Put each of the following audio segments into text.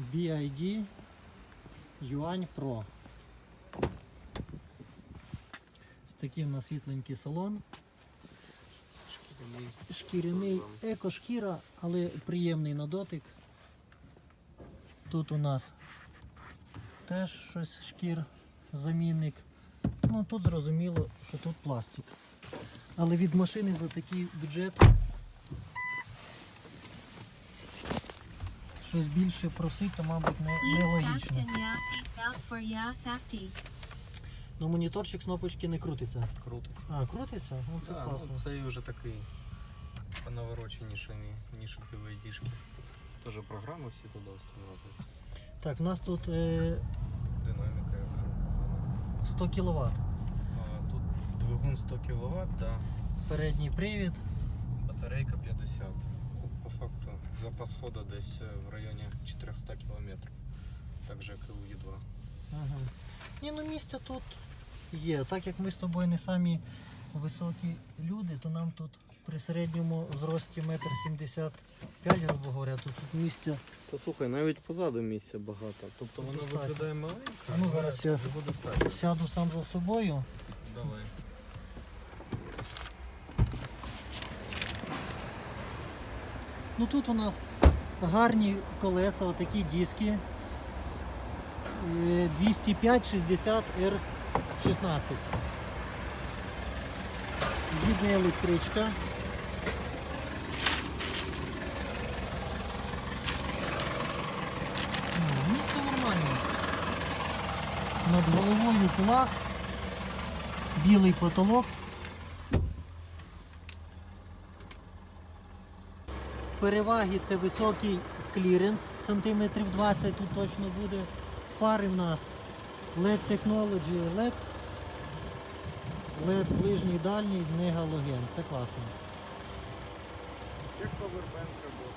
BID Юань Pro. Ось такий в нас світленький салон. Шкіряний еко-шкіра, але приємний на дотик. Тут у нас теж щось шкір, замінник. Ну тут зрозуміло, що тут пластик. Але від машини за такий бюджет щось більше просить, то мабуть не, нелогічно. Ну моніторчик кнопочки не крутиться. Крутиться. А, крутиться? Ну це Да, класно. ну, це вже такий понавороченіший, ніж у PVD-шки. Теж програми всі туди встановлюються. Так, в нас тут е, Динаміка яка. 100 кВт. А, тут двигун 100 кВт, да. Передній привід. батарейка 50. Факту запас ходу десь е, в районі 400 км. Так же, як і у Є2. Ага. Ні, ну місця тут є. Так як ми з тобою не самі високі люди, то нам тут при середньому зрості 1,75 м, грубо говоря, тут, тут місця. Та слухай, навіть позаду місця багато. Тобто воно Достатньо. виглядає маленько, А ну, зараз я- буде. Сяду сам за собою. Давай. Ну тут у нас гарні колеса, отакі диски. Е, 205-60 R16. Гідна електричка. М, Місце нормальне. Над головою флаг, білий потолок. Переваги це високий кліренс, сантиметрів 20 тут точно буде. Фари в нас LED Technology LED. LED ближній дальній, не галоген. Це класно. Як повербенк працює?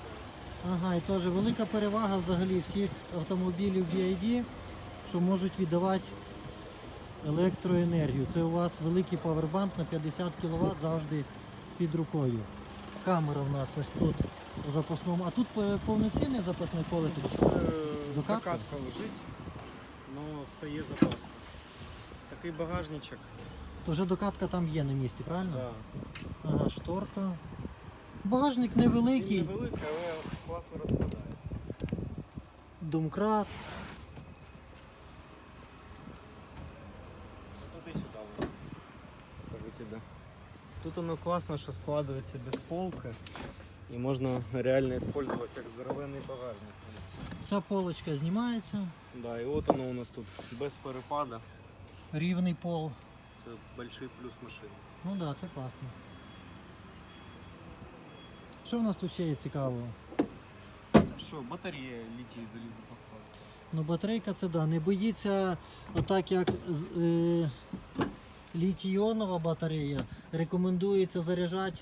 Ага, і теж велика перевага взагалі всіх автомобілів BID, що можуть віддавати електроенергію. Це у вас великий павербанк на 50 кВт завжди під рукою. Камера в нас ось тут в запасному. А тут е, повноцінне запасне колесо. Це Докатка? докатка лежить, але встає запаска. Такий багажничок. То вже докатка там є на місці, правильно? Да. Ага, шторка. Багажник Він невеликий, невеликий, але класно розкладається. домкрат. Туди-сюди. Кажуть, іде. Тут воно класно, що складується без полки. І можна реально використовувати як здоровенний багажник. Ця полочка знімається, Да, і от воно у нас тут без перепада. рівний пол. Це великий плюс машини. Ну так, да, це класно. Що в нас тут ще є цікавого? Що, батарея літій залізофосфат. Ну, батарейка це да, не боїться, отак як е, літій-іонова батарея. Рекомендується заряджати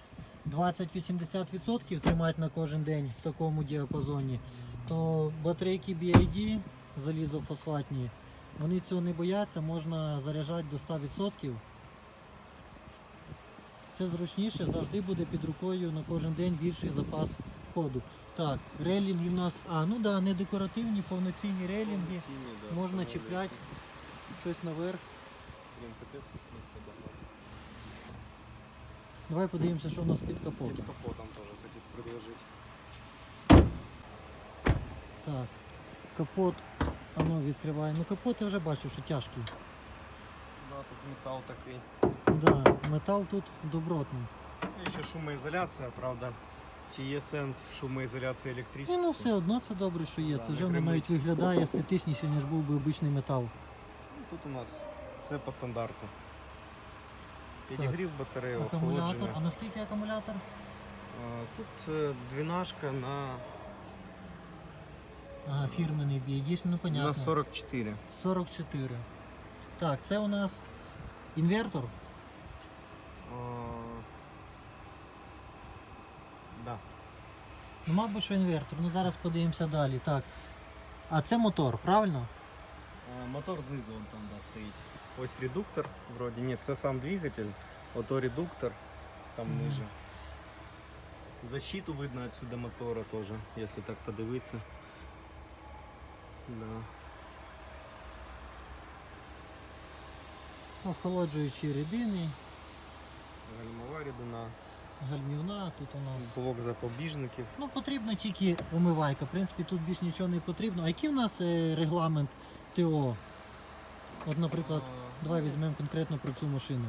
20-80% тримати на кожен день в такому діапазоні. То батарейки BID залізофосфатні, вони цього не бояться, можна заряджати до 100%. Це зручніше, завжди буде під рукою на кожен день більший запас ходу. Так, релінги в нас, а ну да, не декоративні, повноцінні релінги. Повноцінні, да, Можна чіпляти щось наверх. Блін, капець, тут місця багато. Давай подивимося, що у нас під капотом. Під капотом теж хотів предложити. Так, капот, воно відкриває. Ну капот я вже бачу, що тяжкий. Да, тут метал такий. Да, метал тут добротний. І ще шумоізоляція, правда. Чи є сенс в шумоізоляції електричної? ну все одно це добре, що є. Да, Це вже воно навіть виглядає естетичніше, ніж був би обичний метал. Ну, Тут у нас все по стандарту. Підігрів батареї, Акумулятор. А охолодження. наскільки акумулятор? А, Тут е, двінашка на, Ага, фірменний BID, ну понятно. на 44. 44. Так, це у нас інвертор. А, Да. Ну, мабуть, що інвертор. Ну зараз подивимося далі. Так. А це мотор, правильно? А, Мотор знизу вон там да, стоїть. Ось редуктор, вроді ні, це сам двигатель, ото редуктор там Мгм. ниже. Защиту видно отсюда мотора теж, якщо так подивитися. Да. Охолоджуючі рідини, Гальмова рідина, гальмівна, тут у нас. блок запобіжників. Ну, потрібна тільки умивайка. В принципі, тут більш нічого не потрібно. А який в нас е, регламент ТО? От, наприклад, давай візьмемо конкретно про цю машину.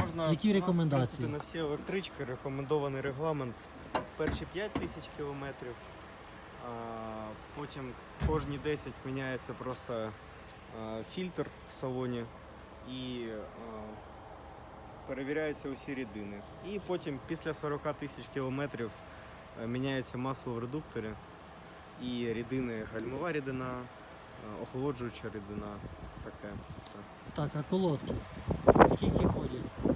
Можна, Які у нас. В принципі, на всі електрички рекомендований регламент перші 5 тисяч кілометрів, а потім кожні 10 міняється просто а, фільтр в салоні і а, перевіряються усі рідини. І потім після 40 тисяч кілометрів міняється масло в редукторі і рідини гальмова рідина, охолоджуюча рідина. Таке. Так, а колодки? Скільки ходять?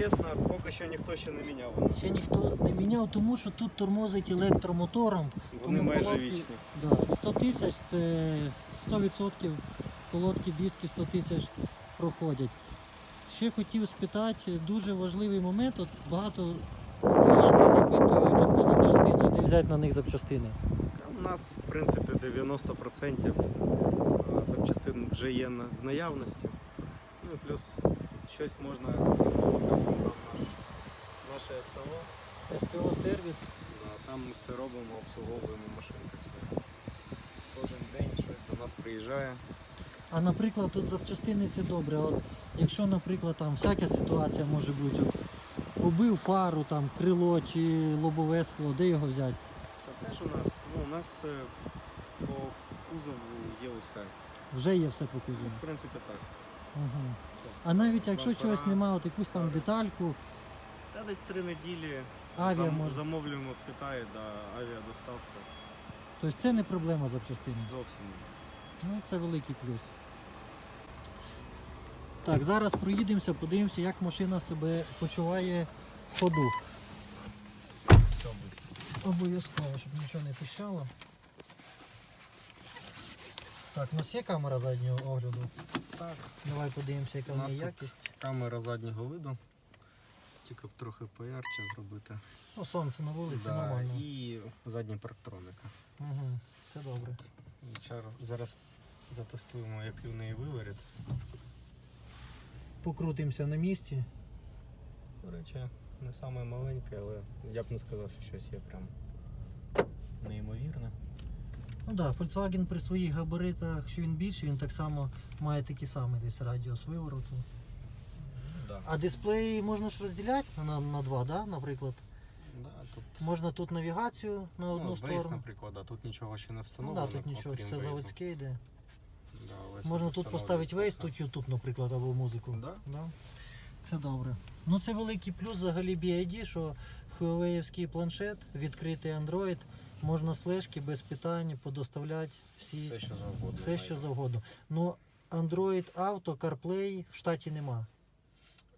Чесно, поки що ніхто ще не міняв. Ще ніхто не міняв, тому що тут тормозить електромотором. Вони Тому майже колодки- вічні. Да, 100 тисяч це 100% колодки, диски 100 тисяч проходять. Ще хотів спитати, дуже важливий момент. От багато клієнтів запитують от по запчастинах, де взяти на них запчастини. Та У нас, в принципі, 90% запчастин вже є в наявності. Ну і плюс щось можна наше СТО. СТО сервіс. Да, там ми все робимо, обслуговуємо машинки свої. Кожен день щось до нас приїжджає. А наприклад, тут запчастини це добре. От, якщо, наприклад, там всяка ситуація може бути, от, побив фару, там, крило чи лобове скло, де його взяти? Та теж у нас, ну, у нас е, по кузову є усе. Вже є все по кузову. в принципі, так. Угу. А навіть якщо Бампера. чогось немає, от якусь там детальку, Та десь три неділі авіа зам- може. замовлюємо в Китаї да, авіадоставка. Тобто це не проблема запчастини. Зовсім. ні. Ну, це великий плюс. Так, зараз проїдемося, подивимося, як машина себе почуває в ходу. Обов'язково, щоб нічого не пищало. Так, у нас є камера заднього огляду. Так. Давай подивимося, яка У в нас неї тут якість. камера заднього виду. Тільки б трохи поярче зробити. Ну, сонце на вулиці, Да, нормально. І задня парктроника. Угу, це добре. Зараз затестуємо, який в неї виворіт. Покрутимося на місці. До речі, не саме маленьке, але я б не сказав, що щось є прям неймовірне. Ну так, да, Volkswagen при своїх габаритах, що він більший, він так само має такий самий десь радіус вивороту. Да. А дисплей можна ж розділяти на, на два, да, наприклад. Да, тут Можна тут навігацію на одну ну, Waze, сторону. наприклад, а тут нічого ще не Ну да, тут нічого, все заводське йде. Да, Можна тут поставити Waze, тут YouTube, наприклад, або музику. Да? Да. Це добре. Ну це великий плюс взагалі BID, що Huawei планшет, відкритий Android, можна з флешки без питань подоставляти всі, все. Що завгодно. все, що завгодно. Ну Android Auto, CarPlay в штаті нема.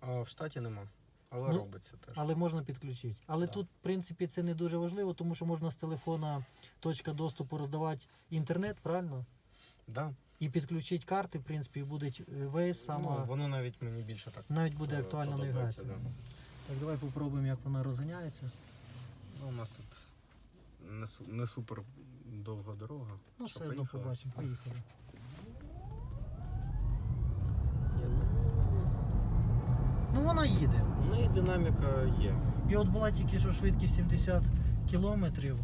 А в штаті нема, але Ну, робиться теж. Але можна підключити. Але Да. тут, в принципі, це не дуже важливо, тому що можна з телефона точка доступу роздавати інтернет, правильно? Да. І підключити карти, в принципі, і буде е, Waze сама. Ну, воно навіть мені більше так. Навіть буде е, актуальна навігація. да. Так, давай попробуємо, як вона розганяється. Ну, у нас тут не, су- не супер довга дорога. Ну, Що, все одно поїхали? побачимо, поїхали. Ну вона їде. У неї динаміка є. І от була тільки що швидкість 70 кілометрів.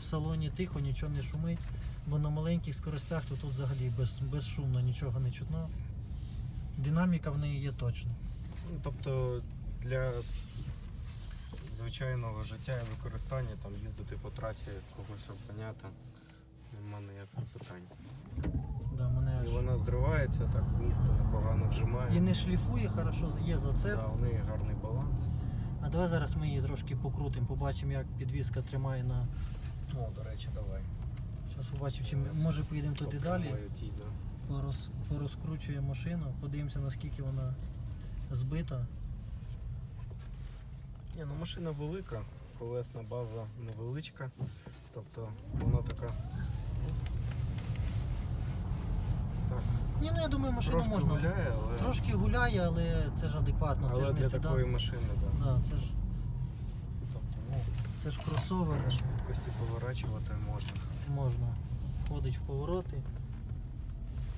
В салоні тихо, нічого не шумить, бо на маленьких скоростях то тут взагалі без, безшумно нічого не чутно. Динаміка в неї є точно. Ну, тобто для звичайного життя і використання, там їздити по трасі, когось обганяти, нема ніяких питань. Да, мене І аж... вона зривається, так з міста непогано вжимає. І не шліфує, хорошо, є зацеп. Да, у неї гарний баланс. А давай зараз ми її трошки покрутимо, побачимо, як підвізка тримає на. О, до речі, давай. Зараз побачимо, чи ми- може поїдемо туди далі. Попрямую ті, да. Порозк... порозкручуємо машину, подивимося наскільки вона збита. Ні, ну машина велика, колесна база невеличка. Тобто вона така. Так, Ні, ну я думаю, машину трошки можна. гуляє, але, Трошки гуляє, але це ж адекватно, це але ж не для седан. такої машини, да. Да, це ж Тобто, ну, це ж кросовер на швидкості поворачувати можна. можна. входить в повороти.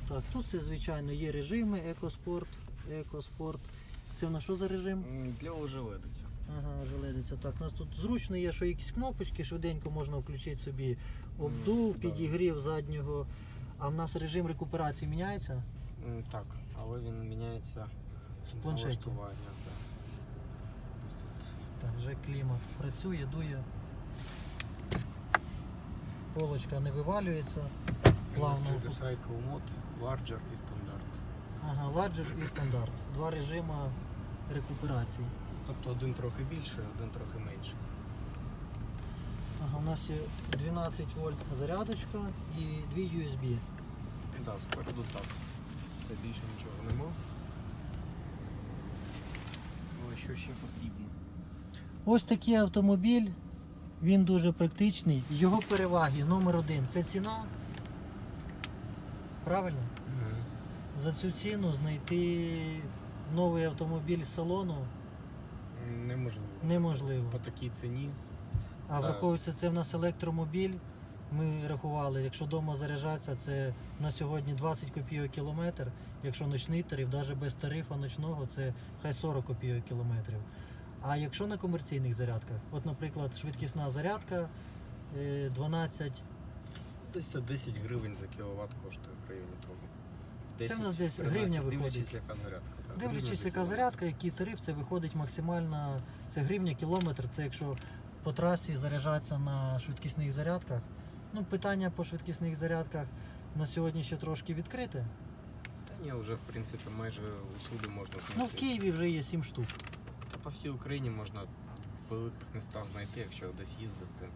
Так, тут все звичайно є режими екоспорт, екоспорт. Це в нас що за режим? Для ожеледиця. Ага, желедиться. Так, у нас тут зручно є, що якісь кнопочки, швиденько можна включити собі обдув, да. підігрів заднього. А в нас режим рекуперації міняється? М, Так, але він міняється З. Да. Ось тут Так, вже клімат працює, дує. Полочка не вивалюється. Плавно. Energy Recycle Mode, Larger і стандарт. Ага, ладжер і стандарт. Два режими рекуперації. Тобто один трохи більше, один трохи менше. Ага, у нас є 12 вольт зарядочка і дві USB. І да, спереду так. Все більше нічого нема. Ну, що ще потрібно? Ось такий автомобіль. Він дуже практичний. Його переваги номер один це ціна. Правильно? За цю ціну знайти новий автомобіль з салону Неможливо. неможливо. По такій ціні. А враховується, це в нас електромобіль. Ми рахували, якщо вдома заряджатися, це на сьогодні 20 копійок кілометр. Якщо ночний тариф, навіть без тарифа ночного, це хай 40 копійок кілометрів. А якщо на комерційних зарядках, от, наприклад, швидкісна зарядка е, 12, Десь це 10 гривень за кіловат коштує в районі того. в нас десь 13, гривня Дивлячись, виходить. яка зарядка. Дивлячись, яка зарядка, який тариф, це виходить максимально, це гривня кілометр, це якщо по трасі заряджатися на швидкісних зарядках. Ну, питання по швидкісних зарядках на сьогодні ще трошки відкрите. Та ні, вже в принципі майже усюди можна знайти. Ну, в Києві вже є 7 штук. Та по всій Україні можна в великих містах знайти, якщо десь їздити.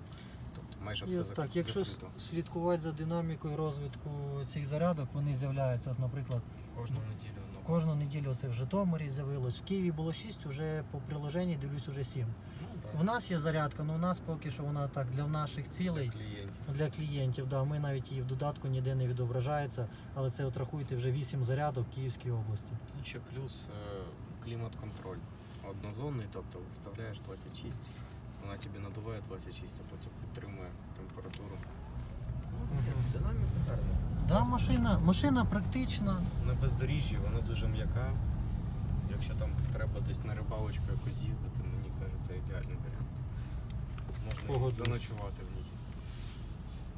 Тобто майже все от зак- так, якщо закрито. слідкувати за динамікою розвитку цих зарядок, вони з'являються. От, наприклад, Кожну неділю. Ну, кожну неділю це в Житомирі з'явилось. В Києві було 6, вже по приложенні дивлюсь уже 7. ну, В нас є зарядка, але у нас поки що вона так для наших цілей. клієнтів. Для клієнтів, да, ми навіть її в додатку ніде не відображається, але це от рахуйте вже 8 зарядок в Київській області. Тут ще плюс е, клімат-контроль. Однозонний, тобто виставляєш 26, вона тобі надуває 26, а потім підтримує температуру. Динаміка гарна. Да, машина, машина практична. На бездоріжжі вона дуже м'яка. Якщо там треба десь на рибалочку якось їздити, мені кажуть, це ідеальний варіант. Можна Погоджуюсь. заночувати в ній.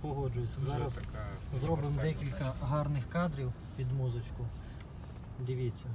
Погоджуюся. Дуже Зараз така зробимо універсальна декілька тачка. гарних кадрів під музичку. Дивіться.